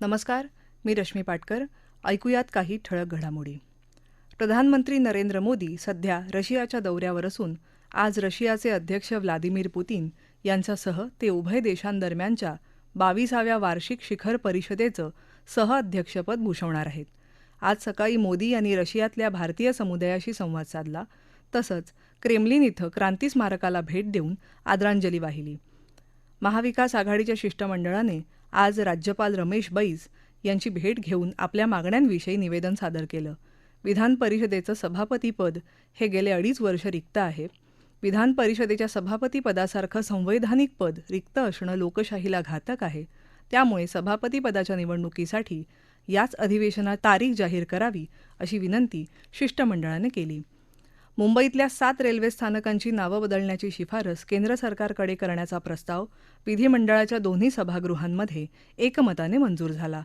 नमस्कार मी रश्मी पाटकर. ऐकूयात काही ठळक घडामोडी. प्रधानमंत्री नरेंद्र मोदी सध्या रशियाच्या दौऱ्यावर असून आज रशियाचे अध्यक्ष व्लादिमीर पुतीन यांच्यासह ते उभय देशांदरम्यानच्या बावीसाव्या वार्षिक शिखर परिषदेचं सहअध्यक्षपद भूषवणार आहेत. आज सकाळी मोदी यांनी रशियातल्या भारतीय समुदायाशी संवाद साधला. तसंच क्रेमलिन इथं क्रांती स्मारकाला भेट देऊन आदरांजली वाहिली. महाविकास आघाडीच्या शिष्टमंडळाने आज राज्यपाल रमेश बैस यांची भेट घेऊन आपल्या मागण्यांविषयी निवेदन सादर केलं. विधान परिषदेचं सभापतीपद हे गेले अडीच वर्ष रिक्त आहे. विधान परिषदेच्या सभापतीपदासारखं संवैधानिक पद रिक्त असणं लोकशाहीला घातक आहे. त्यामुळे सभापतीपदाच्या निवडणुकीसाठी याच अधिवेशनात तारीख जाहीर करावी अशी विनंती शिष्टमंडळाने केली. मुंबईतल्या सात रेल्वे स्थानकांची नावं बदलण्याची शिफारस केंद्र सरकारकडे करण्याचा प्रस्ताव विधिमंडळाच्या दोन्ही सभागृहांमध्ये एकमताने मंजूर झाला.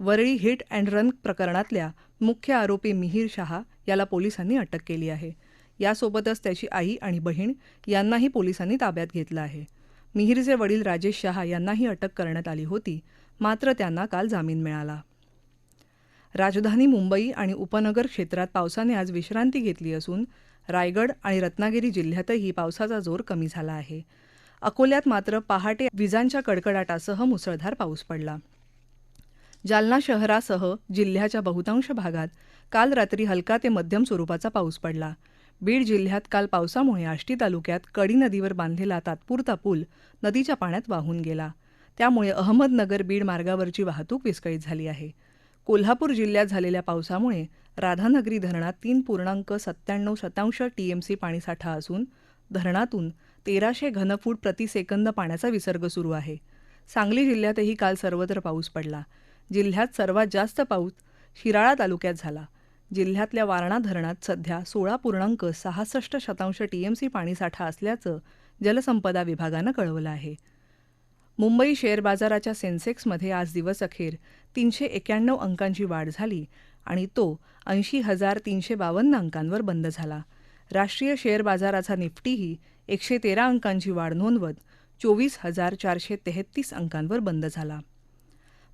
वरळी हिट अँड रन प्रकरणातल्या मुख्य आरोपी मिहीर शहा याला पोलिसांनी अटक केली आहे. यासोबतच त्याची आई आणि बहीण यांनाही पोलिसांनी ताब्यात घेतलं आहे. मिहीरचे वडील राजेश शहा यांनाही अटक करण्यात आली होती मात्र त्यांना काल जामीन मिळाला. राजधानी मुंबई आणि उपनगर क्षेत्रात पावसाने आज विश्रांती घेतली असून रायगड आणि रत्नागिरी जिल्ह्यातही पावसाचा जोर कमी झाला आहे. अकोल्यात मात्र पहाटे विजांच्या कडकडाटासह मुसळधार पाऊस पडला. जालना शहरासह जिल्ह्याच्या बहुतांश भागात काल रात्री हलका ते मध्यम स्वरूपाचा पाऊस पडला. बीड जिल्ह्यात काल पावसामुळे आष्टी तालुक्यात कडी नदीवर बांधलेला तात्पुरता पूल नदीच्या पाण्यात वाहून गेला. त्यामुळे अहमदनगर बीड मार्गावरची वाहतूक विस्कळीत झाली आहे. कोल्हापूर जिल्ह्यात झालेल्या पावसामुळे राधानगरी धरणात तीन पूर्णांक सत्त्याण्णव शतांश टीएमसी पाणीसाठा असून धरणातून तेराशे घनफूट प्रतिसेकंद पाण्याचा विसर्ग सुरू आहे. सांगली जिल्ह्यातही काल सर्वत्र पाऊस पडला. जिल्ह्यात सर्वात जास्त पाऊस शिराळा तालुक्यात झाला. जिल्ह्यातल्या वारणा धरणात सध्या सोळा पूर्णांक सहासष्ट शतांश टीएमसी पाणीसाठा असल्याचं जलसंपदा विभागानं कळवलं आहे. मुंबई शेअर बाजाराच्या सेन्सेक्समध्ये आज दिवसअखेर तीनशे एक्याण्णव अंकांची वाढ झाली आणि तो ऐंशी हजार तीनशे बावन्न अंकांवर बंद झाला. राष्ट्रीय शेअर बाजाराचा निफ्टीही एकशे तेरा अंकांची वाढ नोंदवत चोवीस हजार चारशे तेहतीस अंकांवर बंद झाला.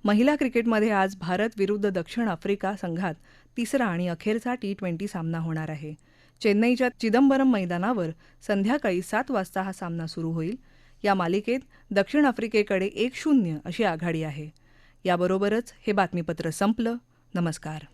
महिला क्रिकेटमध्ये आज भारत विरुद्ध दक्षिण आफ्रिका संघात तिसरा आणि अखेरचा टी ट्वेंटी सामना होणार आहे. चेन्नईच्या चिदंबरम मैदानावर संध्याकाळी सात वाजता हा सामना सुरू होईल. या मालिकेत दक्षिण आफ्रिकेकडे एक शून्य अशी आघाडी आहे. याबरोबरच हे बातमीपत्र संपलं. नमस्कार.